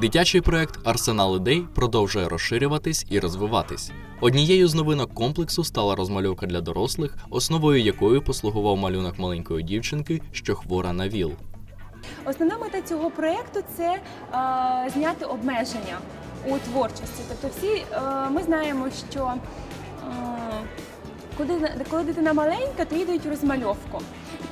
Дитячий проект Арсенал ідей продовжує розширюватись і розвиватись. Однією з новинок комплексу стала розмальовка для дорослих, основою якої послугував малюнок маленької дівчинки, що хвора на ВІЛ. Основна мета цього проєкту це е, зняти обмеження у творчості. Тобто, всі е, ми знаємо, що е, коли, коли дитина маленька, то їй дають розмальовку.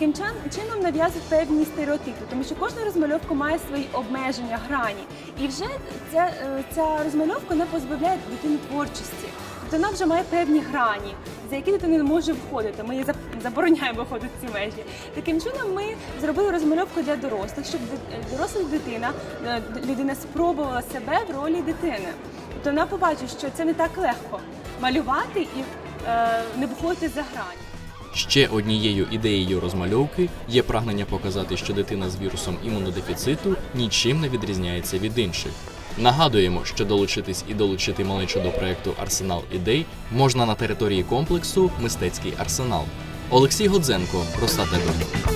Таким чином нав'язують певні стереотипи, тому що кожна розмальовка має свої обмеження, грані. І вже ця, е, ця розмальовка не позбавляє дитину творчості. Тобто вона вже має певні грані, за які дитина не може входити. Ми її забороняємо виходити в ці межі. Таким чином, ми зробили розмальовку для дорослих, щоб ди- доросла дитина, е, людина спробувала себе в ролі дитини. Тобто вона побачить, що це не так легко малювати і е, не виходити за грань. Ще однією ідеєю розмальовки є прагнення показати, що дитина з вірусом імунодефіциту нічим не відрізняється від інших. Нагадуємо, що долучитись і долучити малечу до проекту Арсенал ідей можна на території комплексу Мистецький арсенал. Олексій Годзенко, Роса ТВ.